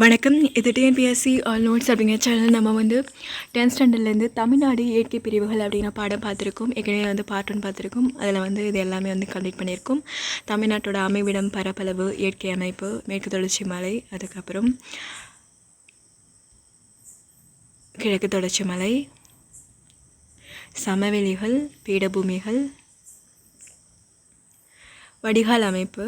வணக்கம். இது TNPSC all notes அப்படிங்கிற சேனல் நம்ம வந்து டென்த் ஸ்டாண்டர்ட்லேருந்து தமிழ்நாடு இயற்கை பிரிவுகள் அப்படிங்கிற பாடம் பார்த்துருக்கோம். ஏற்கனவே வந்து பார்ட் ஒன் பார்த்துருக்கோம். அதில் வந்து இது எல்லாமே வந்து கம்ப்ளீட் பண்ணியிருக்கோம். தமிழ்நாட்டோட அமைவிடம் பரப்பளவு இயற்கை அமைப்பு மேற்கு தொடர்ச்சி மலை அதுக்கப்புறம் கிழக்கு தொடர்ச்சி மலை சமவெளிகள் பீடபூமிகள் வடிகால் அமைப்பு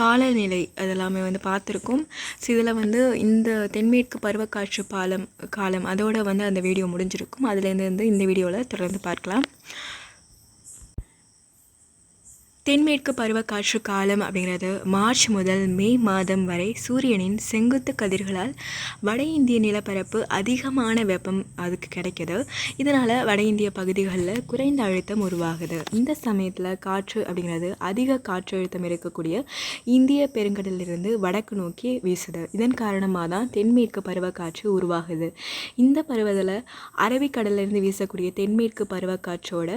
காலநிலை அதெல்லாமே வந்து பார்த்துருக்கோம். ஸோ இதில் வந்து இந்த தென்மேற்கு பருவக்காற்று பாலம் காலம் அதோட வந்து அந்த வீடியோ முடிஞ்சிருக்கும். அதுலேருந்து வந்து இந்த வீடியோவில் தொடர்ந்து பார்க்கலாம். தென்மேற்கு பருவக்காற்று காலம் அப்படிங்கிறது மார்ச் முதல் மே மாதம் வரை சூரியனின் செங்குத்து கதிர்களால் வட இந்திய நிலப்பரப்பு அதிகமான வெப்பம் அதுக்கு கிடைக்கிது. இதனால் வட இந்திய பகுதிகளில் குறைந்த அழுத்தம் உருவாகுது. இந்த சமயத்தில் காற்று அப்படிங்கிறது அதிக காற்று அழுத்தம் இருக்கக்கூடிய இந்திய பெருங்கடலிலிருந்து வடக்கு நோக்கி வீசுது. இதன் காரணமாக தான் தென்மேற்கு பருவக்காற்று உருவாகுது. இந்த பருவத்தில் அரபிக்கடலிருந்து வீசக்கூடிய தென்மேற்கு பருவக்காற்றோட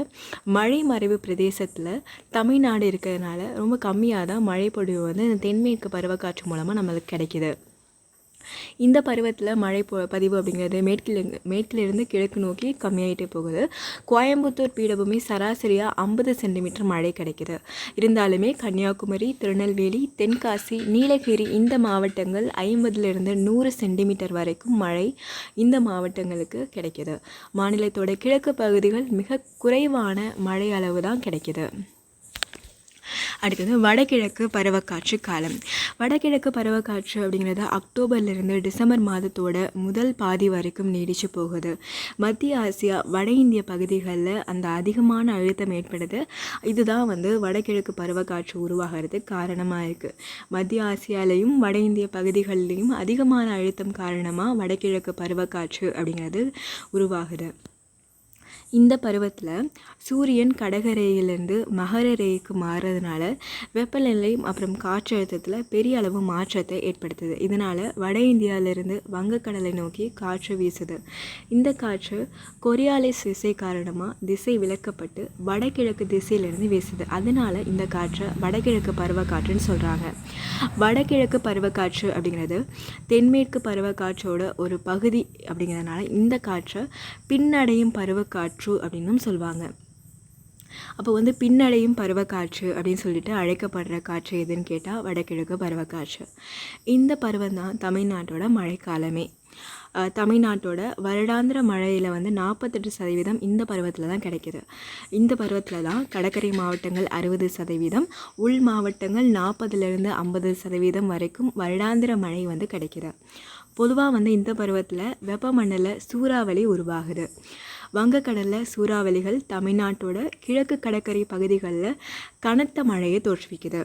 மழை மறைவு பிரதேசத்தில் தமிழ்நாடு நாடு இருக்கிறதுனால ரொம்ப கம்மியாக தான் மழைப்பொழிவு வந்து இந்த தென்மேற்கு பருவக்காற்று மூலமாக நம்மளுக்கு கிடைக்கிது. இந்த பருவத்தில் மழை பொ பதிவு அப்படிங்கிறது மேற்கில் மேற்கிலிருந்து கிழக்கு நோக்கி கம்மியாகிட்டே போகுது. கோயம்புத்தூர் பீடபூமி சராசரியாக ஐம்பது சென்டிமீட்டர் மழை கிடைக்குது. இருந்தாலுமே கன்னியாகுமரி திருநெல்வேலி தென்காசி நீலகிரி இந்த மாவட்டங்கள் ஐம்பதுலேருந்து நூறு சென்டிமீட்டர் வரைக்கும் மழை இந்த மாவட்டங்களுக்கு கிடைக்கிது. மாநிலத்தோட கிழக்கு பகுதிகள் மிக குறைவான மழை அளவு தான் கிடைக்கிது. அடுத்தது வடகிழக்கு பருவக்காற்று காலம். வடகிழக்கு பருவக்காற்று அப்படிங்கிறது அக்டோபர்லேருந்து டிசம்பர் மாதத்தோட முதல் பாதி வரைக்கும் நீடித்து போகுது. மத்திய ஆசியா வட இந்திய பகுதிகளில் அந்த அதிகமான அழுத்தம் ஏற்படுது. இதுதான் வந்து வடகிழக்கு பருவக்காற்று உருவாகிறதுக்கு காரணமாக இருக்குது மத்திய ஆசியாலையும் வட இந்திய பகுதிகளிலையும் அதிகமான அழுத்தம் காரணமாக வடகிழக்கு பருவக்காற்று அப்படிங்கிறது உருவாகுது. இந்த பருவத்தில் சூரியன் கடகரையிலிருந்து மகர ரேக்கு மாறுறதுனால வெப்பநிலை அப்புறம் காற்றழுத்தத்தில் பெரிய அளவு மாற்றத்தை ஏற்படுத்துது. இதனால் வட இந்தியாவிலிருந்து வங்கக்கடலை நோக்கி காற்று வீசுது. இந்த காற்று கொரியாலிஸ் விசை காரணமாக திசை விலக்கப்பட்டு வடகிழக்கு திசையிலிருந்து வீசுது. அதனால் இந்த காற்றை வடகிழக்கு பருவக்காற்றுன்னு சொல்கிறாங்க வடகிழக்கு பருவக்காற்று அப்படிங்கிறது தென்மேற்கு பருவக்காற்றோட ஒரு பகுதி அப்படிங்கிறதுனால இந்த காற்றை பின்னடையும் பருவக்காற்று காற்று அப்படின்னும் சொல்லுவாங்க அப்போ வந்து பின்னடையும் பருவக்காற்று அப்படின்னு சொல்லிட்டு அழைக்கப்படுற காற்று எதுன்னு கேட்டால் வடகிழக்கு பருவக்காற்று. இந்த பருவம் தான் தமிழ்நாட்டோட மழைக்காலமே. தமிழ்நாட்டோட வருடாந்திர மழையில் வந்து நாற்பத்தெட்டு சதவீதம் இந்த பருவத்தில் தான் கிடைக்கிது. இந்த பருவத்தில் தான் கடற்கரை மாவட்டங்கள் அறுபது சதவீதம் உள் மாவட்டங்கள் நாற்பதுலேருந்து ஐம்பது சதவீதம் வரைக்கும் வருடாந்திர மழை வந்து கிடைக்கிது. பொதுவாக வந்து இந்த பருவத்தில் வெப்பமண்டல சூறாவளி உருவாகுது. வங்கக்கடலில் சூறாவளிகள் தமிழ்நாட்டோட கிழக்கு கடற்கரை பகுதிகளில் கனத்த மழையை தோற்றுவிக்குது.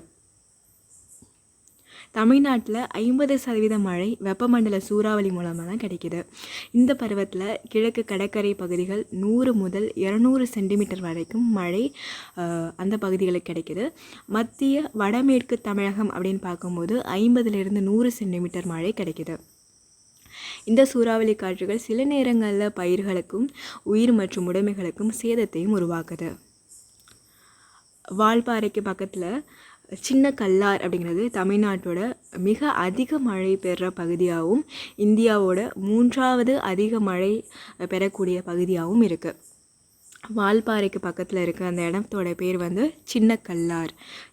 தமிழ்நாட்டில் ஐம்பது சதவீத மழை வெப்பமண்டல சூறாவளி மூலமாக தான் கிடைக்கிது. இந்த பருவத்தில் கிழக்கு கடற்கரை பகுதிகள் நூறு முதல் இரநூறு சென்டிமீட்டர் வரைக்கும் மழை அந்த பகுதிகளுக்கு கிடைக்கிது. மத்திய வடமேற்கு தமிழகம் அப்படின்னு பார்க்கும்போது ஐம்பதுலேருந்து நூறு சென்டிமீட்டர் மழை கிடைக்கிது. இந்த சூறாவளி காற்றுகள் சில நேரங்களில் பயிர்களுக்கும் உயிர் மற்றும் உடைமைகளுக்கும் சேதத்தையும் உருவாக்குது. வால்பாறைக்கு பக்கத்தில் சின்ன கல்லார் அப்படிங்கிறது தமிழ்நாட்டோட மிக அதிக மழை பெற பகுதியாகவும் இந்தியாவோட மூன்றாவது அதிக மழை பெறக்கூடிய பகுதியாகவும் இருக்குது வால்பாறைக்கு பக்கத்தில் இருக்க அந்த இடத்தோட பேர் வந்து சின்ன கல்லார்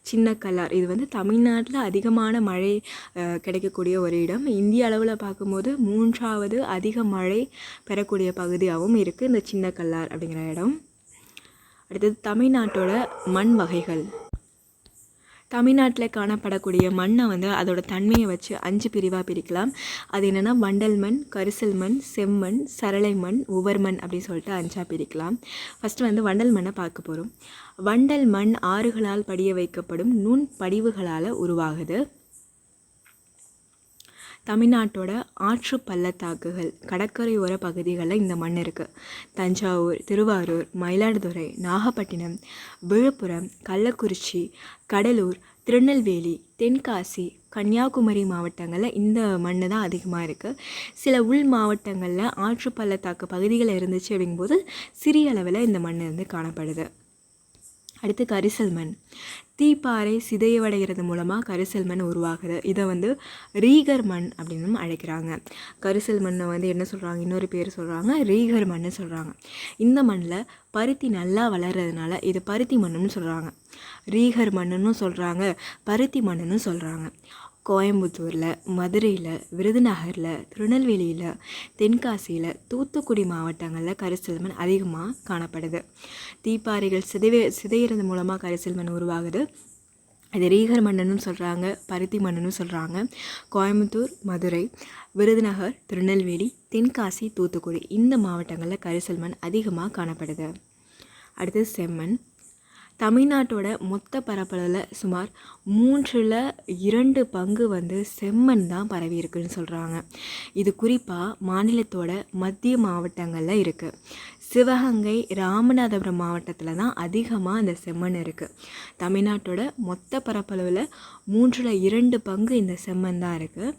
சின்ன கல்லார் இது வந்து தமிழ்நாட்டில் அதிகமான மழை கிடைக்கக்கூடிய ஒரு இடம். இந்திய அளவில் பார்க்கும்போது மூன்றாவது அதிக மழை பெறக்கூடிய பகுதியாகவும் இருக்குது இந்த சின்ன கல்லார் அப்படிங்கிற இடம். அடுத்தது தமிழ்நாட்டோட மண் வகைகள். தமிழ்நாட்டில் காணப்படக்கூடிய மண்ணை வந்து அதோட தன்மையை வச்சு அஞ்சு பிரிவாக பிரிக்கலாம். அது என்னென்னா வண்டல் மண் கரிசல் மண் செம்மண் சரளை மண் உவர் மண் அப்படின்னு சொல்லிட்டு அஞ்சாக பிரிக்கலாம். ஃபஸ்ட்டு வந்து வண்டல் மண்ணை பார்க்க போகிறோம் வண்டல் மண் ஆறுகளால் படிய வைக்கப்படும் நுண் படிவுகளால் உருவாகுது. தமிழ்நாட்டோட ஆற்று பள்ளத்தாக்குகள் கடற்கரையோர பகுதிகளில் இந்த மண் இருக்குது தஞ்சாவூர் திருவாரூர் மயிலாடுதுறை நாகப்பட்டினம் விழுப்புரம் கள்ளக்குறிச்சி கடலூர் திருநெல்வேலி தென்காசி கன்னியாகுமரி மாவட்டங்களில் இந்த மண் தான் அதிகமாக இருக்குது சில உள் மாவட்டங்களில் ஆற்று பள்ளத்தாக்கு பகுதிகளில் இருந்துச்சு அப்படிங்கும்போது சிறிய அளவில் இந்த மண் வந்து காணப்படுது. அடுத்து கரிசல் மண் தீப்பாறை சிதைவடைகிறது மூலமாக கரிசல் மண் உருவாகுது. இதை வந்து ரீகர் மண் அப்படின்னு அழைக்கிறாங்க. கரிசல் மண்ணை வந்து என்ன சொல்கிறாங்க இன்னொரு பேர் சொல்கிறாங்க ரீகர் மண்ணு சொல்கிறாங்க இந்த மண்ணில் பருத்தி நல்லா வளர்கிறதுனால இது பருத்தி மண்ணுன்னு சொல்கிறாங்க ரீகர் மண்ணுன்னு சொல்கிறாங்க பருத்தி மண்ணுன்னு சொல்கிறாங்க கோயம்புத்தூரில் மதுரையில் விருதுநகரில் திருநெல்வேலியில் தென்காசியில் தூத்துக்குடி மாவட்டங்களில் கரிசல்மன் அதிகமாக காணப்படுது. தீப்பாறைகள் சிதைவே சிதையிறது மூலமாக கரிசல்மண் உருவாகுது. இது ரீகர் மன்னனும் சொல்கிறாங்க பருத்தி மன்னனும் சொல்கிறாங்க கோயம்புத்தூர் மதுரை விருதுநகர் திருநெல்வேலி தென்காசி தூத்துக்குடி இந்த மாவட்டங்களில் கரிசல் மண் அதிகமாக காணப்படுது. அடுத்து செம்மண். தமிழ்நாட்டோட மொத்த பரப்பளவில் சுமார் மூன்றில் இரண்டு பங்கு வந்து செம்மண் தான் பரவி இருக்குன்னு சொல்கிறாங்க இது குறிப்பாக மாநிலத்தோட மத்திய மாவட்டங்களில் இருக்குது சிவகங்கை ராமநாதபுரம் மாவட்டத்தில் தான் அதிகமாக அந்த செம்மண் இருக்குது தமிழ்நாட்டோட மொத்த பரப்பளவில் மூன்றில் இரண்டு பங்கு இந்த செம்மண் தான் இருக்குது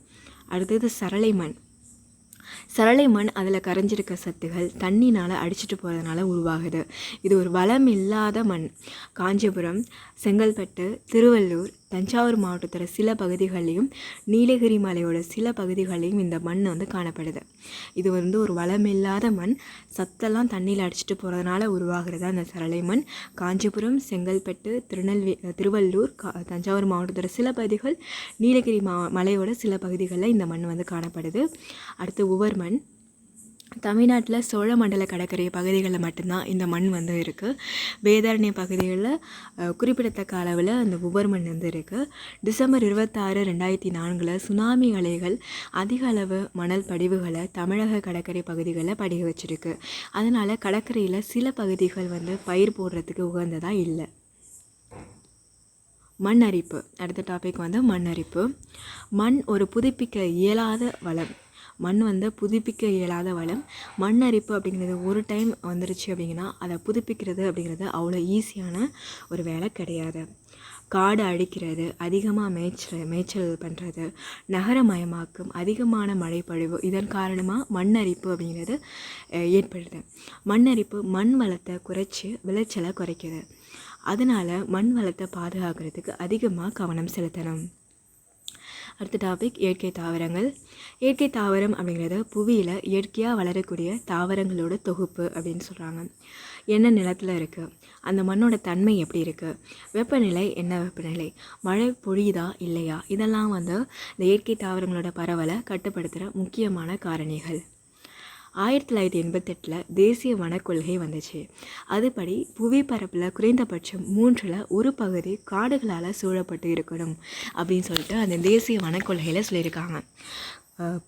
அடுத்தது சரளை மண் சரளை மண் அதில் கரைஞ்சிருக்க சத்துகள் தண்ணினால் அடிச்சிட்டு போகிறதுனால உருவாகுது. இது ஒரு வளம் இல்லாத மண். காஞ்சிபுரம் செங்கல்பட்டு திருவள்ளூர் தஞ்சாவூர் மாவட்டத்தோட சில பகுதிகளையும் நீலகிரி மலையோட சில பகுதிகளையும் இந்த மண் வந்து காணப்படுது. இது வந்து ஒரு வளமில்லாத மண். சத்தெல்லாம் தண்ணியில் அடிச்சிட்டு போகிறதுனால உருவாகிறது அந்த சரளை மண். காஞ்சிபுரம் செங்கல்பட்டு திருநெல்வே திருவள்ளூர் கா தஞ்சாவூர் மாவட்டத்தோட சில பகுதிகள் நீலகிரி மா மலையோட சில பகுதிகளில் இந்த மண் வந்து காணப்படுது. அடுத்து உவர் மண். தமிழ்நாட்டில் சோழமண்டல கடற்கரை பகுதிகளில் மட்டும்தான் இந்த மண் வந்து இருக்குது வேதாரண்ய பகுதிகளில் குறிப்பிடத்தக்க அளவில் அந்த உபர் மண் வந்து இருக்குது டிசம்பர் இருபத்தாறு ரெண்டாயிரத்தி நான்கில் சுனாமி அலைகள் அதிக அளவு மணல் படிவுகளை தமிழக கடற்கரை பகுதிகளில் படிக வச்சிருக்கு. அதனால் கடற்கரையில் சில பகுதிகள் வந்து பயிர் போடுறதுக்கு உகந்ததாக இல்லை. மண் அரிப்பு அடுத்த டாபிக் வந்து மண் அரிப்பு மண் ஒரு புதுப்பிக்க இயலாத வளம். மண் வந்து புதுப்பிக்க இயலாத வளம். மண் அரிப்பு அப்படிங்கிறது ஒரு டைம் வந்துருச்சு அப்படிங்கன்னா அதை புதுப்பிக்கிறது அப்படிங்கிறது அவ்வளோ ஈஸியான ஒரு வேலை கிடையாது. காடு அழிக்கிறது அதிகமாக மேய்ச்சல் மேய்ச்சல் பண்ணுறது நகரமயமாக்கும் அதிகமான மழைப்பொழிவு இதன் காரணமாக மண் அரிப்பு அப்படிங்கிறது ஏற்படுது. மண் அரிப்பு மண் வளத்தை குறைச்சி விளைச்சலை குறைக்குது. அதனால் மண் வளத்தை பாதுகாக்கிறதுக்கு அதிகமாக கவனம் செலுத்தணும். அடுத்த டாபிக் இயற்கை தாவரங்கள். இயற்கை தாவரம் அப்படிங்கிறது புவியில் இயற்கையாக வளரக்கூடிய தாவரங்களோட தொகுப்பு அப்படின்னு சொல்கிறாங்க என்ன நிலத்தில் இருக்குது அந்த மண்ணோட தன்மை எப்படி இருக்குது வெப்பநிலை என்ன வெப்பநிலை? மழை பொழியுதா இல்லையா? இதெல்லாம் வந்து இந்த இயற்கை தாவரங்களோட பரவலை கட்டுப்படுத்துகிற முக்கியமான காரணிகள். ஆயிரத்தி தொள்ளாயிரத்தி எண்பத்தெட்டில் தேசிய வனக்கொள்கை வந்துச்சு. அதுபடி புவிப்பரப்பில் குறைந்தபட்சம் மூன்றில் ஒரு பகுதி காடுகளால் சூழப்பட்டு இருக்கணும் அப்படின்னு சொல்லிட்டு அந்த தேசிய வனக்கொள்கையில் சொல்லியிருக்காங்க.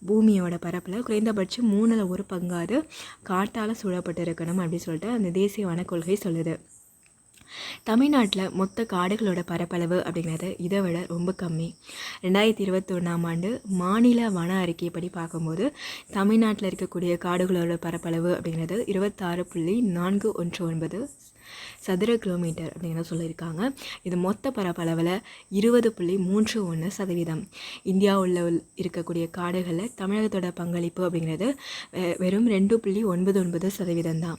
பூமியோட பரப்பில் குறைந்தபட்சம் மூணில் ஒரு பங்காவது காட்டால் சூழப்பட்டு இருக்கணும் அப்படின்னு சொல்லிட்டு அந்த தேசிய வனக்கொள்கை சொல்லுது. தமிழ்நாட்டில் மொத்த காடுகளோட பரப்பளவு அப்படிங்கிறது இதை விட ரொம்ப கம்மி. ரெண்டாயிரத்தி இருபத்தொன்னாம் ஆண்டு மாநில வன அறிக்கைப்படி பார்க்கும்போது தமிழ்நாட்டில் இருக்கக்கூடிய காடுகளோட பரப்பளவு அப்படிங்கிறது இருபத்தாறு புள்ளி நான்கு ஒன்று ஒன்பது சதுர கிலோமீட்டர் அப்படின்னு சொல்லியிருக்காங்க? இது மொத்த பரப்பளவில் இருபது புள்ளி மூன்று ஒன்று சதவீதம். இந்தியாவில் உள்ள இருக்கக்கூடிய காடுகளில் தமிழகத்தோட பங்களிப்பு அப்படிங்கிறது வெ- வெறும் ரெண்டு புள்ளி ஒன்பது ஒன்பது சதவீதம் தான்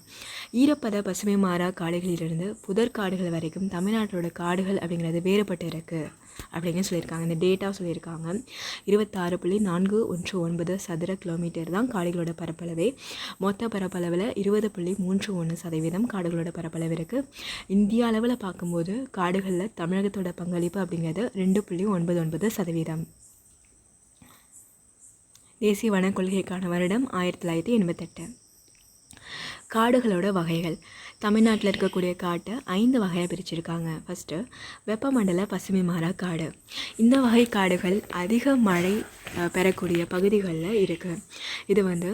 ஈரப்பத பசுமை மாறா காடுகளிலிருந்து புதர் காடுகள் வரைக்கும் தமிழ்நாட்டோட காடுகள் அப்படிங்கிறது வேறுபட்டு இருக்குது அப்படின்னு சொல்லியிருக்காங்க. இந்த டேட்டா சொல்லியிருக்காங்க. இருபத்தாறு புள்ளி நான்கு ஒன்று ஒன்பது சதுர கிலோமீட்டர் தான் காடுகளோட பரப்பளவே. மொத்த பரப்பளவில் இருபது புள்ளி மூன்று ஒன்று சதவீதம் காடுகளோட பரப்பளவு இருக்குது இந்திய அளவில் பார்க்கும்போது காடுகளில் தமிழகத்தோட பங்களிப்பு அப்படிங்கிறது ரெண்டு புள்ளி ஒன்பது ஒன்பது சதவீதம். தேசிய வனக் கொள்கைக்கான வருடம் ஆயிரத்தி தொள்ளாயிரத்தி எண்பத்தெட்டு. காடுகளோட வகைகள். தமிழ்நாட்டில் இருக்கக்கூடிய காட்டை ஐந்து வகையாக பிரிச்சிருக்காங்க. ஃபஸ்ட்டு வெப்பமண்டல பசுமை மாறா காடு. இந்த வகை காடுகள் அதிக மழை பெறக்கூடிய பகுதிகளில் இருக்குது இது வந்து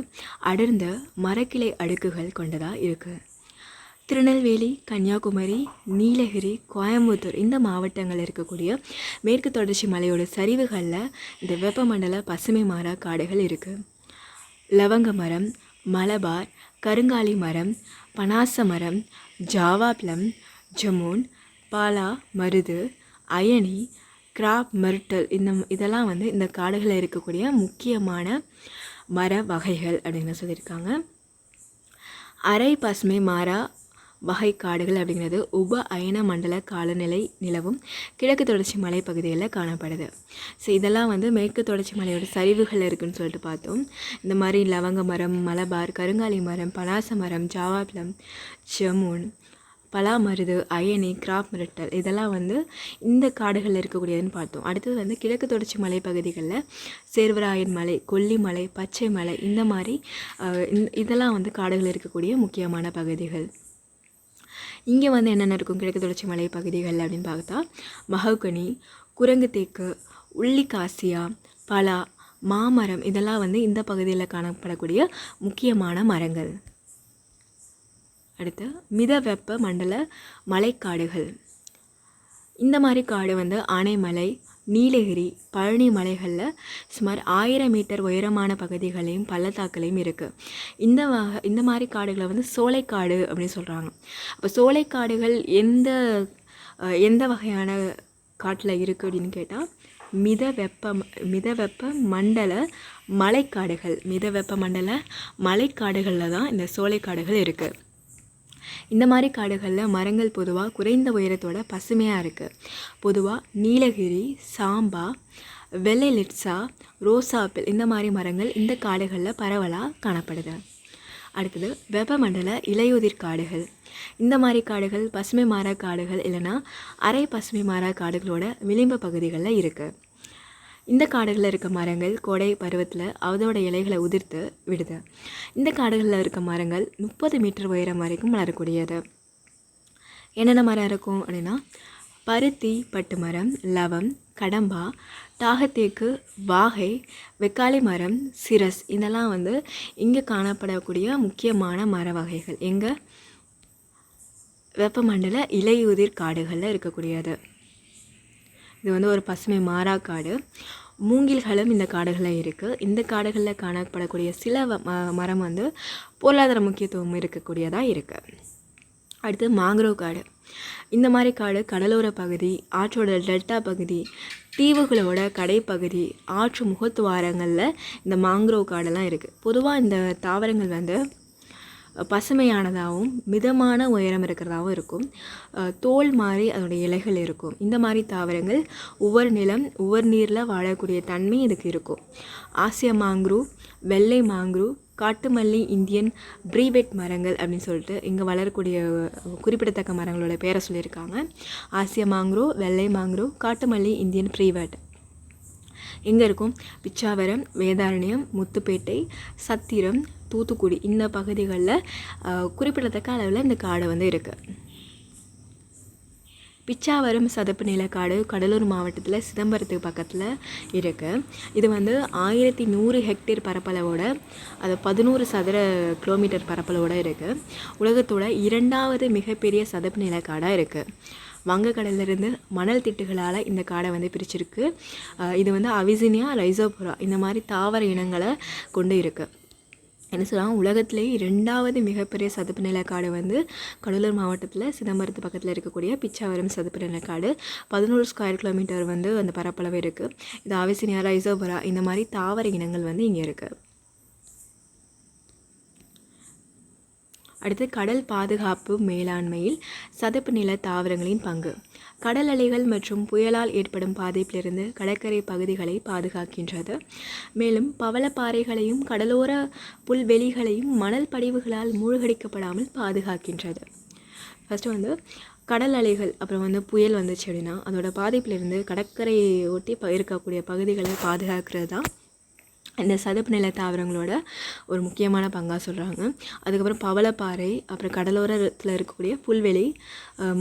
அடர்ந்த மரக்கிளை அடுக்குகள் கொண்டதாக இருக்குது திருநெல்வேலி கன்னியாகுமரி நீலகிரி கோயம்புத்தூர் இந்த மாவட்டங்களில் இருக்கக்கூடிய மேற்கு தொடர்ச்சி மலையோட சரிவுகளில் இந்த வெப்பமண்டல பசுமை மாறா காடுகள் இருக்குது லவங்க மரம் மலபார் கருங்காலி மரம் பனாச மரம் ஜாவா பிளம் ஜமூன் பாலா மருது அயனி கிராப் மர்டல் இந்த இதெல்லாம் வந்து இந்த காடுகளில் இருக்கக்கூடிய முக்கியமான மர வகைகள் அப்படின்னு சொல்லியிருக்காங்க. அரை பசுமை மாறா வகை காடுகள் அப்படிங்கிறது உப அயன மண்டல காலநிலை நிலவும் கிழக்கு தொடர்ச்சி மலைப்பகுதிகளில் காணப்படுது. ஸோ இதெல்லாம் வந்து மேற்கு தொடர்ச்சி மலையோட சரிவுகள் இருக்குதுன்னு சொல்லிட்டு பார்த்தோம். இந்த மாதிரி லவங்க மரம் மலபார் கருங்காலி மரம் பலாச மரம் ஜாவாப்ளம் ஜமுன் பலாமருது அயனி கிராப் மிரட்டல் இதெல்லாம் வந்து இந்த காடுகளில் இருக்கக்கூடியதுன்னு பார்த்தோம். அடுத்தது வந்து கிழக்கு தொடர்ச்சி மலை பகுதிகளில் சேர்வராயன் மலை கொல்லிமலை பச்சை மலை இந்த மாதிரி இதெல்லாம் வந்து காடுகள் இருக்கக்கூடிய முக்கியமான பகுதிகள். இங்கே வந்து என்னென்ன இருக்கும் கிழக்கு தொடர்ச்சி மலை பகுதிகள் அப்படின்னு பார்த்தா மகவுகனி குரங்கு தேக்கு உள்ளிக்காசியா பலா மாமரம் இதெல்லாம் வந்து இந்த பகுதியில் காணப்படக்கூடிய முக்கியமான மரங்கள். அடுத்து மித வெப்ப மண்டல மலைக்காடுகள். இந்த மாதிரி காடு வந்து ஆனைமலை நீலகிரி பழனி மலைகளில் சுமார் ஆயிரம் மீட்டர் உயரமான பகுதிகளையும் பள்ளத்தாக்குலையும் இருக்குது இந்த வகை இந்த மாதிரி காடுகளை வந்து சோலைக்காடு அப்படின்னு சொல்கிறாங்க அப்போ சோலைக்காடுகள் எந்த எந்த வகையான காட்டில் இருக்குது அப்படின்னு கேட்டால் மித வெப்ப மித வெப்ப மண்டல மலைக்காடுகள். மித வெப்ப மண்டல மலைக்காடுகளில் தான் இந்த சோலைக்காடுகள் இருக்குது இந்த மாதிரி காடுகளில் மரங்கள் பொதுவாக குறைந்த உயரத்தோட பசுமையாக இருக்குது பொதுவாக நீலகிரி சாம்பா வெள்ளை லிட்ஸா ரோசாப்பிள் இந்த மாதிரி மரங்கள் இந்த காடுகளில் பரவலாக காணப்படுது. அடுத்தது வெப்பமண்டல இலையுதிர் காடுகள். இந்த மாதிரி காடுகள் பசுமை மாறா காடுகள் இல்லைன்னா அரை பசுமை மாறா காடுகளோட விளிம்பு பகுதிகளில் இருக்குது இந்த காடுகளில் இருக்க மரங்கள் கோடை பருவத்தில் அதோட இலைகளை உதிர்த்து விடுது. இந்த காடுகளில் இருக்க மரங்கள் முப்பது மீட்டர் உயரம் வரைக்கும் வளரக்கூடியது. என்னென்ன மரம் இருக்கும் அப்படின்னா பருத்தி பட்டு மரம் லவம் கடம்பா தாகத்தேக்கு வாகை வெக்காளி மரம் சிரஸ் இதெல்லாம் வந்து இங்கே காணப்படக்கூடிய முக்கியமான மர வகைகள். எங்கள் வெப்பமண்டல இலையுதிர் காடுகளில் இருக்கக்கூடியது. இது வந்து ஒரு பசுமை மாறா காடு. மூங்கில்களும் இந்த காடுகளில் இருக்குது இந்த காடுகளில் காணப்படக்கூடிய சில ம- மரம் வந்து பொருளாதார முக்கியத்துவம் இருக்கக்கூடியதாக இருக்குது அடுத்து மாங்க்ரோவ் காடு. இந்த மாதிரி காடு கடலோர பகுதி ஆற்றோட டெல்டா பகுதி தீவுகளோட கடைப்பகுதி ஆற்று முகத்துவாரங்களில் இந்த மாங்க்ரோவ் காடெல்லாம் இருக்குது பொதுவாக இந்த தாவரங்கள் வந்து பசுமையானதாகவும் மிதமான உயரம் இருக்கிறதாகவும் இருக்கும். தோல் மாதிரி அதோடைய இலைகள் இருக்கும். இந்த மாதிரி தாவரங்கள் ஒவ்வொரு நிலம் ஒவ்வொரு நீரில் வாழக்கூடிய தன்மை இதுக்கு இருக்கும். ஆசிய மாங்க்ரூ வெள்ளை மாங்க்ரூ காட்டுமல்லி இந்தியன் ப்ரீபெட் மரங்கள் அப்படின்னு சொல்லிட்டு இங்கே வளரக்கூடிய குறிப்பிடத்தக்க மரங்களோட பேரை சொல்லியிருக்காங்க. ஆசிய மாங்க்ரோ வெள்ளை மாங்க்ரோ காட்டுமல்லி இந்தியன் ப்ரீவெட். எங்கே இருக்கும் பிச்சாவரம் வேதாரண்யம் முத்துப்பேட்டை சத்திரம் தூத்துக்குடி இந்த பகுதிகளில் குறிப்பிடத்தக்க அளவில் இந்த காடு வந்து இருக்குது பிச்சாவரம் சதுப்பு நிலக்காடு கடலூர் மாவட்டத்தில் சிதம்பரத்துக்கு பக்கத்தில் இருக்குது இது வந்து ஆயிரத்தி நூறு ஹெக்டேர் பரப்பளவோட அது பதினோரு சதுர கிலோமீட்டர் பரப்பளவோடு இருக்குது உலகத்தோட இரண்டாவது மிகப்பெரிய சதுப்பு நிலக்காடாக இருக்குது வங்கக்கடலிருந்து மணல் திட்டுகளால் இந்த காடை வந்து பிரிச்சிருக்கு. இது வந்து அவிசினியா ரைசோபுரா இந்த மாதிரி தாவர இனங்களை கொண்டு இருக்குது என்ன சொல்லுவாங்க உலகத்திலேயே ரெண்டாவது மிகப்பெரிய சதுப்பு நிலக்காடு வந்து கடலூர் மாவட்டத்தில் சிதம்பரத்து பக்கத்தில் இருக்கக்கூடிய பிச்சாவரம் சதுப்பு நிலக்காடு பதினோரு ஸ்கொயர் கிலோமீட்டர் வந்து அந்த பரப்பளவு இருக்குது இது ஆவிசினியா ரைசோபரா இந்த மாதிரி தாவர இனங்கள் வந்து இங்கே இருக்குது அடுத்து கடல் பாதுகாப்பு மேலாண்மையில் சதுப்பு நில தாவரங்களின் பங்கு. கடல் அலைகள் மற்றும் புயலால் ஏற்படும் பாதிப்பிலிருந்து கடற்கரை பகுதிகளை பாதுகாக்கின்றது. மேலும் பவளப்பாறைகளையும் கடலோர புல்வெளிகளையும் மணல் படிவுகளால் மூழ்கடிக்கப்படாமல் பாதுகாக்கின்றது. ஃபஸ்ட்டு வந்து கடல் அலைகள் அப்புறம் வந்து புயல் வந்துச்சு அப்படின்னா அதோட பாதிப்பிலிருந்து கடற்கரையை ஒட்டி ப- இருக்கக்கூடிய பகுதிகளை பாதுகாக்கிறது தான் இந்த சதுப்பு நில தாவரங்களோட ஒரு முக்கியமான பங்காக சொல்கிறாங்க அதுக்கப்புறம் பவளப்பாறை அப்புறம் கடலோரத்தில் இருக்கக்கூடிய புல்வெளி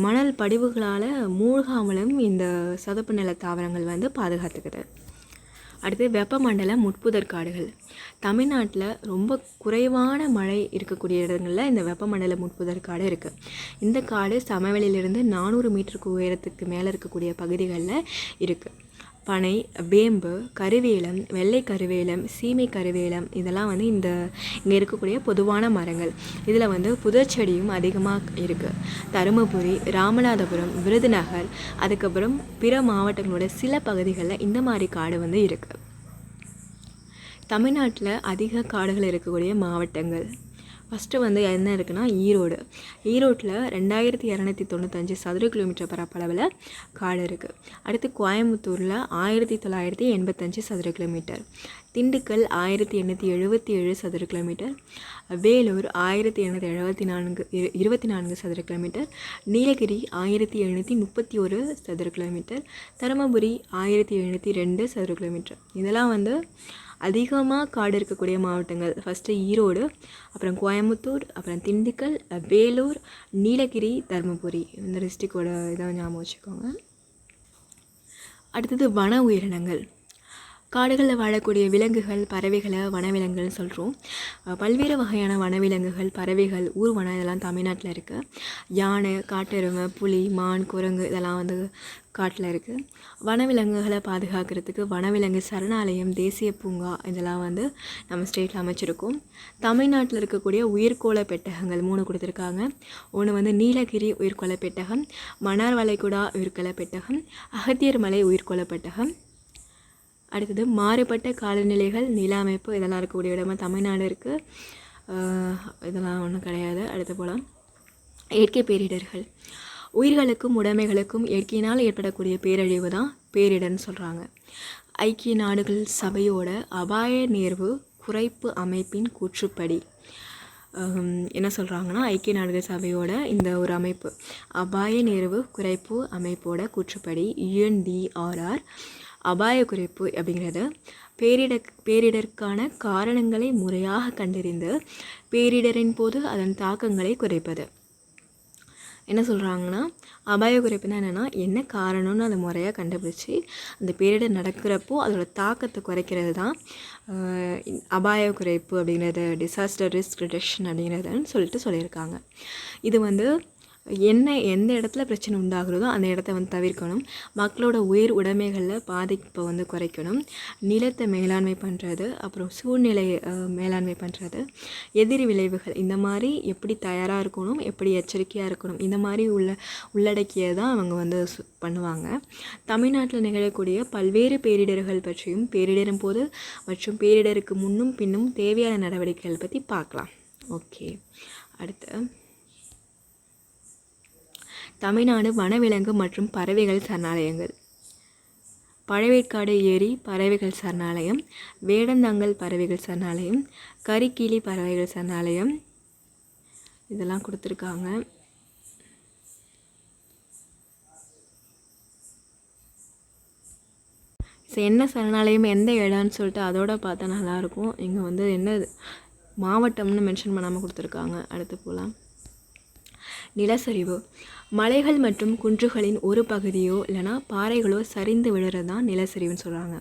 மணல் படிவுகளால் மூழ்காமலும் இந்த சதுப்பு நில தாவரங்கள் வந்து பாதுகாத்துக்குது. அடுத்து வெப்பமண்டல முட்புதர் காடுகள் தமிழ்நாட்டில் ரொம்ப குறைவான மழை இருக்கக்கூடிய இடங்களில் இந்த வெப்பமண்டல முட்புதர் காடு இருக்குது இந்த காடு சமவெளியிலிருந்து நானூறு மீட்டருக்கு உயரத்துக்கு மேலே இருக்கக்கூடிய பகுதிகளில் இருக்குது பனை வேம்பு கருவேலம் வெள்ளை கருவேலம் சீமை கருவேலம் இதெல்லாம் வந்து இந்த இங்கே இருக்கக்கூடிய பொதுவான மரங்கள். இதில் வந்து புதர் செடியும் அதிகமாக இருக்குது தருமபுரி ராமநாதபுரம் விருதுநகர் அதுக்கப்புறம் பிற மாவட்டங்களோட சில பகுதிகளில் இந்த மாதிரி காடு வந்து இருக்குது தமிழ்நாட்டில் அதிக காடுகள் இருக்கக்கூடிய மாவட்டங்கள். ஃபஸ்ட்டு வந்து என்ன இருக்குன்னா ஈரோடு. ஈரோட்டில் ரெண்டாயிரத்தி இரநூத்தி தொண்ணூத்தஞ்சு சதுர கிலோமீட்டர் பரப்பளவில் காடு இருக்குது அடுத்து கோயம்புத்தூரில் ஆயிரத்தி தொள்ளாயிரத்தி எண்பத்தஞ்சு சதுர கிலோமீட்டர். திண்டுக்கல் ஆயிரத்தி எண்ணூற்றி எழுபத்தி ஏழு சதுர கிலோமீட்டர். வேலூர் ஆயிரத்தி எண்ணூற்றி எழுபத்தி நான்கு இரு இருபத்தி நான்கு சதுர கிலோமீட்டர். நீலகிரி ஆயிரத்தி எழுநூற்றி முப்பத்தி ஒரு சதுர கிலோமீட்டர். தருமபுரி ஆயிரத்தி எழுநூற்றி ரெண்டு சதுர கிலோமீட்டர். இதெல்லாம் வந்து அதிகமாக காடு இருக்கக்கூடிய மாவட்டங்கள். ஃபஸ்ட்டு ஈரோடு அப்புறம் கோயம்புத்தூர் அப்புறம் திண்டுக்கல் வேலூர் நீலகிரி தருமபுரி. இந்த டிஸ்ட்ரிக்டோட இதை ஞாபகம் வச்சுக்கோங்க. அடுத்தது வன உயிரினங்கள். காடுகளில் வாழக்கூடிய விலங்குகள் பறவைகளை வனவிலங்குகள்னு சொல்கிறோம் பல்வேறு வகையான வனவிலங்குகள் பறவைகள் ஊர்வனம் இதெல்லாம் தமிழ்நாட்டில் இருக்குது யானை காட்டெருமை புலி மான் குரங்கு இதெல்லாம் வந்து காட்டில் இருக்குது வனவிலங்குகளை பாதுகாக்கிறதுக்கு வனவிலங்கு சரணாலயம் தேசிய பூங்கா இதெல்லாம் வந்து நம்ம ஸ்டேட்டில் அமைச்சிருக்கோம். தமிழ்நாட்டில் இருக்கக்கூடிய உயிர்கோள பெட்டகங்கள் மூணு கொடுத்துருக்காங்க. ஒன்று வந்து நீலகிரி உயிர்கோள பெட்டகம் மன்னார் வளைகுடா உயிர்கோள பெட்டகம் அகத்தியர் மலை உயிர்கோள பெட்டகம். அடுத்தது மாறுபட்ட காலநிலைகள் நில அமைப்பு இதெல்லாம் இருக்கக்கூடிய இடமா தமிழ்நாடு இருக்குது இதெல்லாம் ஒன்றும் கிடையாது. அடுத்து போகலாம் இயற்கை பேரிடர்கள். உயிர்களுக்கும் உடைமைகளுக்கும் இயற்கையினால் ஏற்படக்கூடிய பேரழிவு தான் பேரிடர்னு சொல்கிறாங்க ஐக்கிய நாடுகள் சபையோட அபாய நேர்வு குறைப்பு அமைப்பின் கூற்றுப்படி. என்ன சொல்கிறாங்கன்னா ஐக்கிய நாடுகள் சபையோட இந்த ஒரு அமைப்பு. அபாய நேர்வு குறைப்பு அமைப்போட கூற்றுப்படி யுஎன்டிஆர்ஆர் அபாய குறைப்பு அப்படிங்கிறது பேரிட பேரிடருக்கான காரணங்களை முறையாக கண்டறிந்து பேரிடரின் போது அதன் தாக்கங்களை குறைப்பது. என்ன சொல்கிறாங்கன்னா அபாய குறைப்புனா என்னென்னா என்ன காரணம்னு அதை முறையாக கண்டுபிடிச்சி அந்த பேரிடர் நடக்கிறப்போ அதோடய தாக்கத்தை குறைக்கிறது தான் அபாய குறைப்பு அப்படிங்கிறது டிசாஸ்டர் ரிஸ்க் ரிடக்ஷன் அப்படிங்கிறதுன்னு சொல்லிட்டு சொல்லியிருக்காங்க. இது வந்து என்ன எந்த இடத்துல பிரச்சனை உண்டாகிறதோ அந்த இடத்த வந்து தவிர்க்கணும். மக்களோட உயிர் உடைமைகளில் பாதிப்பை வந்து குறைக்கணும். நிலத்தை மேலாண்மை பண்ணுறது அப்புறம் சூழ்நிலை மேலாண்மை பண்ணுறது எதிர் விளைவுகள் இந்த மாதிரி எப்படி தயாராக இருக்கணும் எப்படி எச்சரிக்கையாக இருக்கணும் இந்த மாதிரி உள்ள உள்ளடக்கிய தான் அவங்க வந்து பண்ணுவாங்க. தமிழ்நாட்டில் நிகழக்கூடிய பல்வேறு பேரிடர்கள் பற்றியும் பேரிடரும் போது மற்றும் பேரிடருக்கு முன்னும் பின்னும் தேவையான நடவடிக்கைகள் பற்றி பார்க்கலாம். ஓகே. அடுத்து தமிழ்நாடு வனவிலங்கு மற்றும் பறவைகள் சரணாலயங்கள். பழவேற்காடு ஏரி பறவைகள் சரணாலயம் வேடந்தாங்கல் பறவைகள் சரணாலயம் கரிக்கிளி பறவைகள் சரணாலயம். இதெல்லாம் கொடுத்துருக்காங்க. ஸோ என்ன சரணாலயம் எந்த இடம்னு சொல்லிட்டு அதோட பார்த்தா நல்லாயிருக்கும். இங்கே வந்து என்ன மாவட்டம்னு மென்ஷன் பண்ணாமல் கொடுத்துருக்காங்க. அடுத்து போகலாம் நிலச்சரிவு. மலைகள் மற்றும் குன்றுகளின் ஒரு பகுதியோ இல்லைனா பாறைகளோ சரிந்து விழுறது தான் நிலச்சரிவுன்னு சொல்கிறாங்க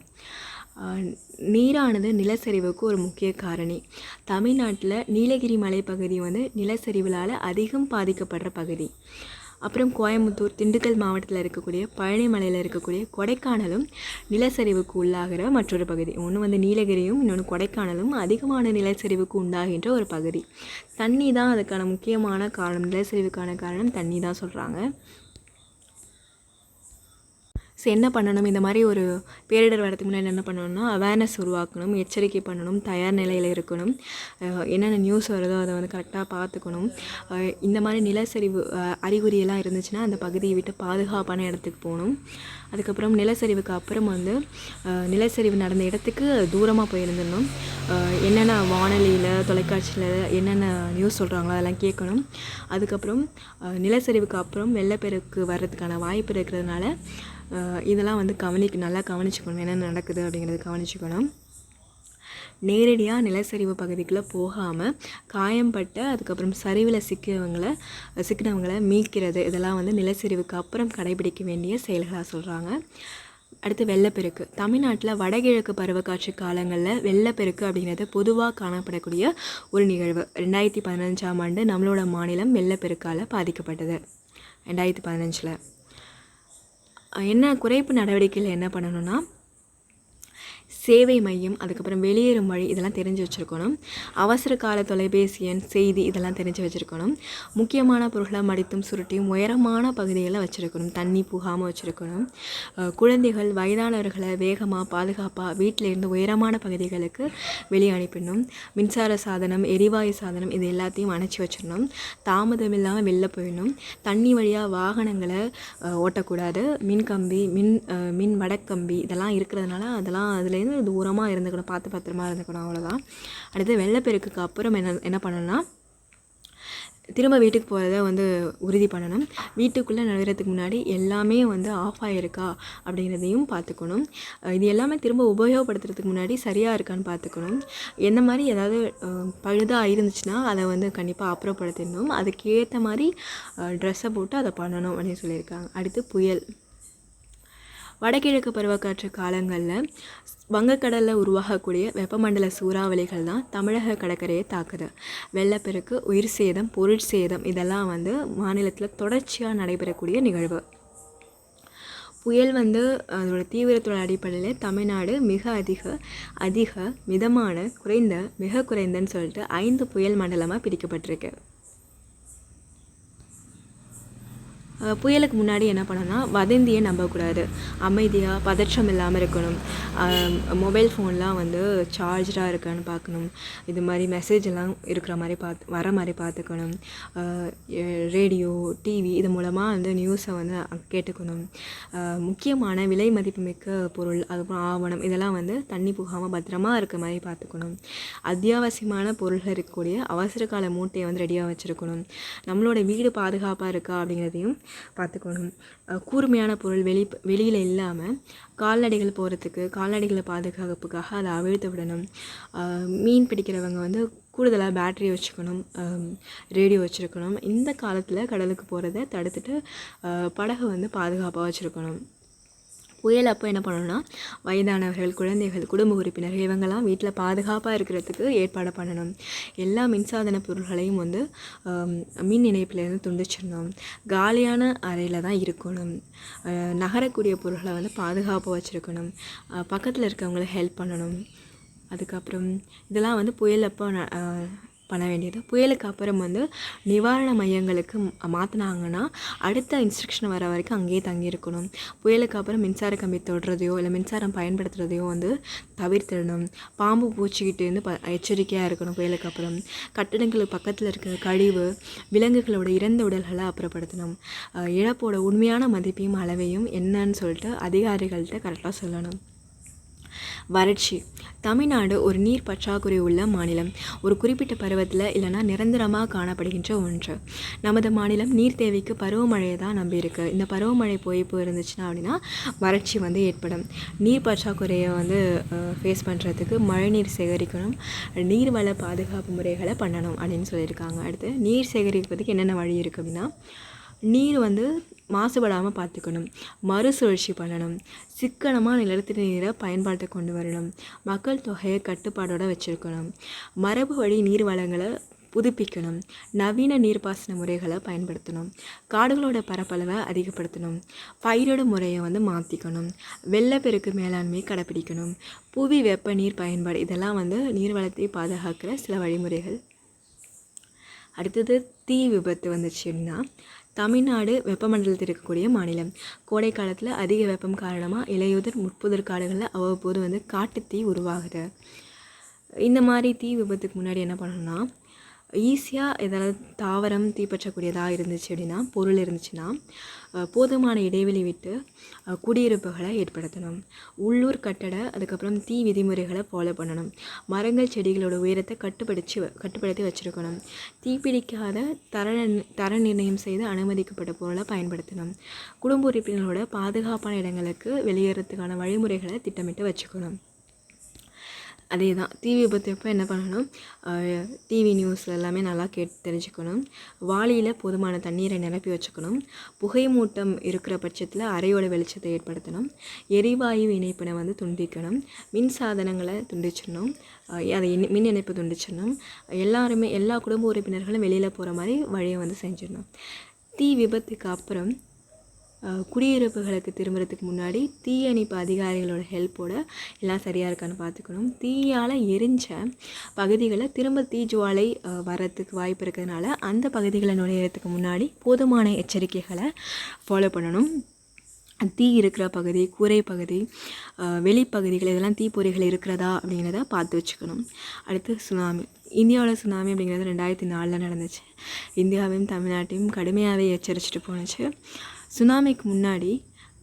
நீரானது நிலச்சரிவுக்கு ஒரு முக்கிய காரணி. தமிழ்நாட்டில் நீலகிரி மலைப்பகுதி வந்து நிலச்சரிவுகளால் அதிகம் பாதிக்கப்படுற பகுதி. அப்புறம் கோயம்புத்தூர் திண்டுக்கல் மாவட்டத்தில் இருக்கக்கூடிய பழனி மலையில் இருக்கக்கூடிய கொடைக்கானலும் நிலச்சரிவுக்கு உள்ளாகிற மற்றொரு பகுதி. ஒன்று வந்து நீலகிரியும் இன்னொன்று கொடைக்கானலும் அதிகமான நிலச்சரிவுக்கு உண்டாகின்ற ஒரு பகுதி. தண்ணி தான் அதுக்கான முக்கியமான காரணம். நிலச்சரிவுக்கான காரணம் தண்ணி தான் சொல்கிறாங்க ஸோ என்ன பண்ணணும்? இந்த மாதிரி ஒரு பேரிடர் வரதுக்கு முன்னாடி என்ன பண்ணணும்னா அவேர்னஸ் உருவாக்கணும் எச்சரிக்கை பண்ணணும் தயார் நிலையில் இருக்கணும். என்னென்ன நியூஸ் வருதோ அதை வந்து கரெக்டாக பார்த்துக்கணும். இந்த மாதிரி நிலச்சரிவு அறிகுறியெல்லாம் இருந்துச்சுன்னா அந்த பகுதியை விட்டு பாதுகாப்பான இடத்துக்கு போகணும். அதுக்கப்புறம் நிலச்சரிவுக்கு அப்புறம் வந்து நிலச்சரிவு நடந்த இடத்துக்கு தூரமாக போயிருந்துடணும் என்னென்ன வானொலியில் தொலைக்காட்சியில் என்னென்ன நியூஸ் சொல்கிறாங்களோ அதெல்லாம் கேட்கணும். அதுக்கப்புறம் நிலச்சரிவுக்கு அப்புறம் வெள்ளப்பெருக்கு வர்றதுக்கான வாய்ப்பு இருக்கிறதுனால இதெல்லாம் வந்து கவனிக்க நல்லா கவனிச்சுக்கணும். என்னென்ன நடக்குது அப்படிங்கிறத கவனிச்சுக்கணும். நேரடியாக நிலச்சரிவு பகுதிக்குள்ளே போகாமல் காயம்பட்ட அதுக்கப்புறம் சரிவில் சிக்கியவங்களை சிக்கினவங்களை மீட்கிறது. இதெல்லாம் வந்து நிலச்சரிவுக்கு அப்புறம் கடைபிடிக்க வேண்டிய செயல்களாக சொல்கிறாங்க அடுத்து வெள்ளப்பெருக்கு. தமிழ்நாட்டில் வடகிழக்கு பருவக்காட்சி காலங்களில் வெள்ளப்பெருக்கு அப்படிங்கிறது பொதுவாக காணப்படக்கூடிய ஒரு நிகழ்வு. ரெண்டாயிரத்தி பதினஞ்சாம் ஆண்டு நம்மளோட மாநிலம் வெள்ளப்பெருக்கால் பாதிக்கப்பட்டது. ரெண்டாயிரத்தி பதினஞ்சில். என்ன குறைப்பு நடவடிக்கைகள் என்ன பண்ணணும்னா சேவை மையம் அதுக்கப்புறம் வெளியேறும் வழி இதெல்லாம் தெரிஞ்சு வச்சுருக்கணும். அவசர கால தொலைபேசி எண் செய்தி இதெல்லாம் தெரிஞ்சு வச்சுருக்கணும். முக்கியமான பொருட்களை மடித்தும் சுருட்டியும் உயரமான பகுதிகளில் வச்சுருக்கணும். தண்ணி புகாமல் வச்சுருக்கணும். குழந்தைகள் வயதானவர்களை வேகமாக பாதுகாப்பாக வீட்டில் இருந்து உயரமான பகுதிகளுக்கு வெளியே அனுப்பிடணும். மின்சார சாதனம் எரிவாயு சாதனம் இது எல்லாத்தையும் அணைச்சி வச்சிடணும். தாமதம் இல்லாமல் வெளில போயிடணும். தண்ணி வழியாக வாகனங்களை ஓட்டக்கூடாது. மின் கம்பி மின் மின் வடக்கம்பி இதெல்லாம் இருக்கிறதுனால அதெல்லாம் அதுலேருந்து தூரமாக இருந்துக்கணும் பார்த்து பத்திரமா இருந்துக்கணும் அவ்வளோதான் அடுத்து வெள்ளப்பெருக்குக்கு அப்புறம் என்ன என்ன பண்ணணும்னா திரும்ப வீட்டுக்கு போகிறத வந்து உறுதி பண்ணணும். வீட்டுக்குள்ளே நுழையிறதுக்கு முன்னாடி எல்லாமே வந்து ஆஃப் ஆகிருக்கா அப்படிங்கிறதையும் பார்த்துக்கணும். இது எல்லாமே திரும்ப உபயோகப்படுத்துறதுக்கு முன்னாடி சரியாக இருக்கான்னு பார்த்துக்கணும். எந்த மாதிரி ஏதாவது பழுதாக இருந்துச்சுன்னா அதை வந்து கண்டிப்பாக அப்புறப்படுத்திடணும். அதுக்கேற்ற மாதிரி ட்ரெஸ்ஸை போட்டு அதை பண்ணணும் அப்படின்னு சொல்லியிருக்காங்க. அடுத்து புயல். வடகிழக்கு பருவக்காற்று காலங்களில் வங்கக்கடலில் உருவாகக்கூடிய வெப்பமண்டல சூறாவளிகள் தான் தமிழக கடற்கரையை தாக்குது. வெள்ளப்பெருக்கு உயிர் சேதம் பொருள் சேதம் இதெல்லாம் வந்து மாநிலத்தில் தொடர்ச்சியாக நடைபெறக்கூடிய நிகழ்வு. புயல் வந்து அதோட தீவிரத்தோட அடிப்படையில் தமிழ்நாடு மிக அதிக அதிக மிதமான குறைந்த மிக குறைந்தன்னு சொல்லிட்டு ஐந்து புயல் மண்டலமாக பிரிக்கப்பட்டிருக்கு. புயலுக்கு முன்னாடி என்ன பண்ணணும்னா வதந்தியை நம்பக்கூடாது. அமைதியாக பதற்றம் இல்லாமல் இருக்கணும். மொபைல் ஃபோன்லாம் வந்து சார்ஜராக இருக்கான்னு பார்க்கணும். இது மாதிரி மெசேஜ் எல்லாம் இருக்கிற மாதிரி பார்த்து வர மாதிரி பார்த்துக்கணும். ரேடியோ டிவி இது மூலமாக வந்து நியூஸை வந்து கேட்டுக்கணும். முக்கியமான விலை மதிப்புமிக்க பொருள் அதுக்கப்புறம் ஆவணம் இதெல்லாம் வந்து தண்ணி புகாமல் பத்திரமா இருக்க மாதிரி பார்த்துக்கணும். அத்தியாவசியமான பொருள்கள் இருக்கக்கூடிய அவசர கால மூட்டையை வந்து ரெடியாக வச்சுருக்கணும். நம்மளோட வீடு பாதுகாப்பாக இருக்கா அப்படிங்கிறதையும் பார்த்துக்கணும். கூர்மையான பொருள் வெளி வெளியில் இல்லாமல் கால்நடைகள் போகிறதுக்கு கால்நடைகளை பாதுகாப்புக்காக அதை அவிழ்த்து விடணும். மீன் பிடிக்கிறவங்க வந்து கூடுதலாக பேட்டரி வச்சுக்கணும் ரேடியோ வச்சுருக்கணும். இந்த காலத்தில் கடலுக்கு போகிறத தடுத்துட்டு படகை வந்து பாதுகாப்பாக வச்சுருக்கணும். புயல் அப்போ என்ன பண்ணணும்னா வயதானவர்கள் குழந்தைகள் குடும்ப உறுப்பினர்கள் இவங்கெல்லாம் வீட்டில் பாதுகாப்பாக இருக்கிறதுக்கு ஏற்பாடு பண்ணணும். எல்லா மின்சாதன பொருள்களையும் வந்து மின் இணைப்பிலேருந்து துண்டிச்சிடணும். காலியான அறையில் தான் இருக்கணும். நகரக்கூடிய பொருள்களை வந்து பாதுகாப்பாக வச்சுருக்கணும். பக்கத்தில் இருக்கவங்களை ஹெல்ப் பண்ணணும். அதுக்கப்புறம் இதெல்லாம் வந்து புயல் அப்போ ந- பண்ண வேண்டியது. புயலுக்கு அப்புறம் வந்து நிவாரண மையங்களுக்கு மாற்றினாங்கன்னா அடுத்த இன்ஸ்ட்ரக்ஷன் வர வரைக்கும் அங்கேயே தங்கியிருக்கணும். புயலுக்கு அப்புறம் மின்சார கம்பி தொடுறதையோ இல்லை மின்சாரம் பயன்படுத்துறதையோ வந்து தவிர்த்திடணும். பாம்பு பூச்சிக்கிட்டு இருந்து ப எச்சரிக்கையாக இருக்கணும் புயலுக்கு அப்புறம். கட்டிடங்களுக்கு பக்கத்தில் இருக்கிற கழிவு விலங்குகளோட இறந்த உடல்களை அப்புறப்படுத்தணும். இழப்போட உண்மையான மதிப்பையும் அளவையும் என்னன்னு சொல்லிட்டு அதிகாரிகள்கிட்ட கரெக்டாக சொல்லணும். வறட்சி. தமிழ்நாடு ஒரு நீர் பற்றாக்குறை உள்ள மாநிலம். ஒரு குறிப்பிட்ட பருவத்தில் இல்லைன்னா நிரந்தரமாக காணப்படுகின்ற ஒன்று. நமது மாநிலம் நீர் தேவைக்கு பருவமழையை தான் நம்பியிருக்கு. இந்த பருவமழை போய் போய் இருந்துச்சுன்னா அப்படின்னா வறட்சி வந்து ஏற்படும். நீர் பற்றாக்குறையை வந்து ஃபேஸ் பண்ணுறதுக்கு மழைநீர் சேகரிக்கணும். நீர்வள பாதுகாப்பு முறைகளை பண்ணணும் அப்படின்னு சொல்லியிருக்காங்க. அடுத்து நீர் சேகரிப்பதுக்கு என்னென்ன வழி இருக்குது அப்படின்னா நீர் வந்து மாசுபடாமல் பார்த்துக்கணும். மறுசுழற்சி பண்ணணும். சிக்கனமாக நிலத்தடி நீரை பயன்பாட்டை கொண்டு வரணும். மக்கள் தொகையை கட்டுப்பாடோட வச்சுருக்கணும். மரபு வழி நீர் வளங்களை புதுப்பிக்கணும். நவீன நீர்ப்பாசன முறைகளை பயன்படுத்தணும். காடுகளோட பரப்பளவை அதிகப்படுத்தணும். பயிரோட முறையை வந்து மாற்றிக்கணும் வெள்ளப்பெருக்கு மேலாண்மை கடைப்பிடிக்கணும். புவி வெப்ப நீர் பயன்பாடு இதெல்லாம் வந்து நீர் வளத்தை பாதுகாக்கிற சில வழிமுறைகள். அடுத்தது தீ விபத்து வந்துச்சு அப்படின்னா தமிழ்நாடு வெப்பமண்டலத்தில் இருக்கக்கூடிய மாநிலம். கோடை காலத்தில் அதிக வெப்பம் காரணமாக இலையுதிர் முற்புதர் காடுகளில் அவ்வப்போது வந்து காட்டுத்தீ உருவாகுது. இந்த மாதிரி தீ விபத்துக்கு முன்னாடி என்ன பண்ணணும்னா ஈஸியாக ஏதாவது தாவரம் தீப்பற்றக்கூடியதாக இருந்துச்சு அப்படின்னா பொருள் இருந்துச்சுன்னா போதுமான இடைவெளி விட்டு குடியிருப்புகளை ஏற்படுத்தணும். உள்ளூர் கட்டட அதுக்கப்புறம் தீ விதிமுறைகளை ஃபாலோ பண்ணணும். மரங்கள் செடிகளோட உயரத்தை கட்டுப்படுத்தி கட்டுப்படுத்தி வச்சுருக்கணும். தீப்பிடிக்காத தர தர நிர்ணயம் செய்து அனுமதிக்கப்பட்ட பொருளை பயன்படுத்தணும். குடும்ப உறுப்பினர்களோட பாதுகாப்பான இடங்களுக்கு வெளியேறதுக்கான வழிமுறைகளை திட்டமிட்டு வச்சுக்கணும். அதே தான் தீ விபத்து அப்போ என்ன பண்ணணும்? டிவி நியூஸில் எல்லாமே நல்லா கேட்டு தெரிஞ்சுக்கணும். வாளியில் போதுமான தண்ணீரை நிரப்பி வச்சுக்கணும். புகை மூட்டம் இருக்கிற பட்சத்தில் அறையோட வெளிச்சத்தை ஏற்படுத்தணும். எரிவாயு இணைப்பினை வந்து துண்டிக்கணும். மின் சாதனங்களை துண்டிச்சிடணும். அதை மின் இணைப்பு துண்டிச்சிடணும். எல்லாருமே எல்லா குடும்ப உறுப்பினர்களும் வெளியில் போகிற மாதிரி வழியை வந்து செஞ்சிடணும். தீ விபத்துக்கு அப்புறம் குடியிருப்புகளுக்கு திரும்புறதுக்கு முன்னாடி தீயணைப்பு அதிகாரிகளோட ஹெல்ப்போட எல்லாம் சரியாக இருக்கான்னு பார்த்துக்கணும். தீயால் எரிஞ்ச பகுதிகளை திரும்ப தீ ஜுவாலை வாய்ப்பு இருக்கிறதுனால அந்த பகுதிகளை நுழையிறதுக்கு முன்னாடி போதுமான எச்சரிக்கைகளை ஃபாலோ பண்ணணும். தீ இருக்கிற பகுதி கூரை பகுதி வெளிப்பகுதிகள் இதெல்லாம் தீப்பொறிகள் இருக்கிறதா அப்படிங்கிறத பார்த்து வச்சுக்கணும். அடுத்து சுனாமி. இந்தியாவோட சுனாமி அப்படிங்கிறது ரெண்டாயிரத்தி நாலில் நடந்துச்சு. இந்தியாவையும் தமிழ்நாட்டையும் கடுமையாகவே எச்சரிச்சிட்டு போணுச்சு. சுனாமிக்கு முன்னாடி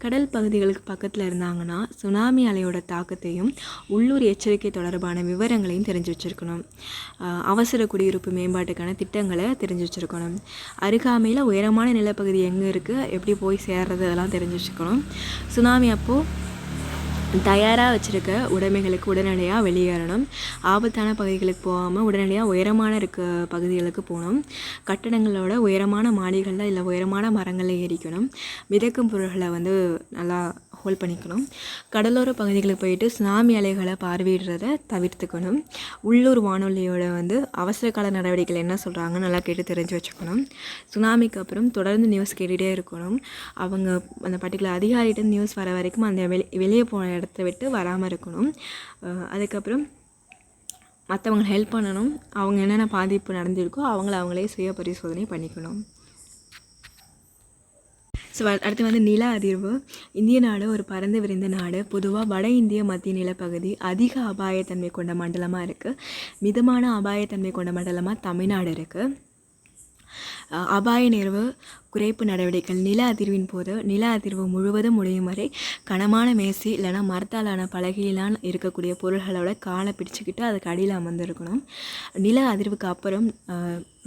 கடல் பகுதிகளுக்கு பக்கத்தில் இருந்தாங்கன்னா சுனாமி அலையோட தாக்கத்தையும் உள்ளூர் எச்சரிக்கை தொடர்பான விவரங்களையும் தெரிஞ்சு வச்சுருக்கணும். அவசர குடியிருப்பு மேம்பாட்டுக்கான திட்டங்களை தெரிஞ்சு வச்சுருக்கணும். அருகாமையில் உயரமான நிலப்பகுதி எங்கே இருக்குது எப்படி போய் சேர்றது அதெல்லாம் தெரிஞ்சு வச்சுக்கணும் சுனாமி அப்போது தயாராக வச்சுருக்க உடைமைகளுக்கு உடனடியாக வெளியேறணும். ஆபத்தான பகுதிகளுக்கு போகாமல் உடனடியாக உயரமான இருக்க பகுதிகளுக்கு போகணும். கட்டடங்களோட உயரமான மாடிகளில் இல்லை உயரமான மரங்களில் ஏறிக்கணும். மிதக்கும் பொருள்களை வந்து நல்லா ஹோல்ட் பண்ணிக்கணும். கடலோர பகுதிகளுக்கு போயிட்டு சுனாமி அலைகளை பார்வையிடுறத தவிர்த்துக்கணும். உள்ளூர் வானொலியோட வந்து அவசர கால நடவடிக்கைகள் என்ன சொல்கிறாங்கன்னு நல்லா கேட்டு தெரிஞ்சு வச்சுக்கணும். சுனாமிக்கு அப்புறம் தொடர்ந்து நியூஸ் கேட்டுகிட்டே இருக்கணும். அவங்க அந்த பர்டிகுலர் அதிகாரிகிட்ட நியூஸ் வர வரைக்கும் அந்த வெளி வெளியே போன இடத்த விட்டு வராமல் இருக்கணும். அதுக்கப்புறம் மற்றவங்க ஹெல்ப் பண்ணணும். அவங்க என்னென்ன பாதிப்பு நடந்திருக்கோ அவங்கள அவங்களே சுய பரிசோதனை பண்ணிக்கணும். ஸோ அடுத்து வந்து நில அதிர்வு. இந்திய நாடு ஒரு பறந்து விரிந்த நாடு. பொதுவாக வட இந்திய மத்திய நிலப்பகுதி அதிக அபாயத்தன்மை கொண்ட மண்டலமாக இருக்குது மிதமான அபாயத்தன்மை கொண்ட மண்டலமாக தமிழ்நாடு இருக்குது அபாய நேர்வு குறைப்பு நடவடிக்கைகள் நில அதிர்வின் போது நில அதிர்வு முழுவதும் முடியும் வரை கனமான மேசி இல்லைனா மரத்தாலான பலகையிலான இருக்கக்கூடிய பொருள்களோட காலை பிடிச்சிக்கிட்டு அதுக்கு அடியில் அமர்ந்திருக்கணும். நில அதிர்வுக்கு அப்புறம்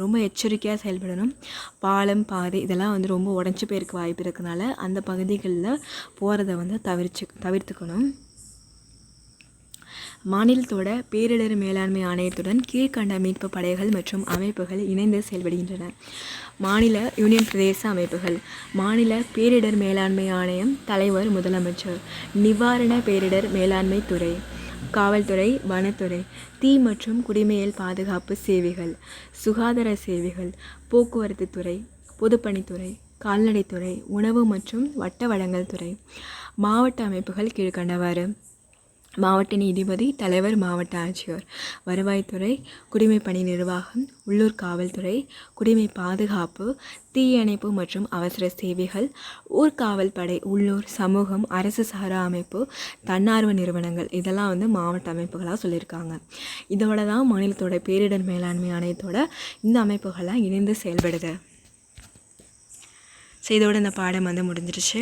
ரொம்ப எச்சரிக்கையாக செயல்படணும். பாலம் பாதை இதெல்லாம் வந்து ரொம்ப உடஞ்சி போயிருக்க வாய்ப்பு இருக்கனால அந்த பகுதிகளில் போகிறத வந்து தவிர்த்து தவிர்த்துக்கணும். மாநிலத்தோட பேரிடர் மேலாண்மை ஆணையத்துடன் கீழ்க்கண்ட மீட்பு படைகள் மற்றும் அமைப்புகள் இணைந்து செயல்படுகின்றன. மாநில யூனியன் பிரதேச அமைப்புகள். மாநில பேரிடர் மேலாண்மை ஆணையம் தலைவர் முதலமைச்சர். நிவாரண பேரிடர் மேலாண்மை துறை. காவல்துறை வனத்துறை தீ மற்றும் குடிமையல் பாதுகாப்பு சேவைகள். சுகாதார சேவைகள். போக்குவரத்து துறை. பொதுப்பணித்துறை. கால்நடைத்துறை. உணவு மற்றும் வட்ட வழங்கல் துறை. மாவட்ட அமைப்புகள் கீழ்க்கண்டவாறு மாவட்ட நீதிபதி தலைவர் மாவட்ட ஆட்சியர் வருவாய்த்துறை குடிமைப்பணி நிர்வாகம் உள்ளூர் காவல்துறை குடிமை பாதுகாப்பு தீயணைப்பு மற்றும் அவசர சேவைகள் ஊர்காவல் படை உள்ளூர் சமூகம் அரசு சாரா அமைப்பு தன்னார்வ நிறுவனங்கள் இதெல்லாம் வந்து மாவட்ட அமைப்புகளாக சொல்லியிருக்காங்க. இதோட தான் மாநிலத்தோட பேரிடர் மேலாண்மை ஆணையத்தோட இந்த அமைப்புகள்லாம் இணைந்து செயல்படுது. ஸோ இதோட இந்த பாடம் வந்து முடிஞ்சிருச்சு.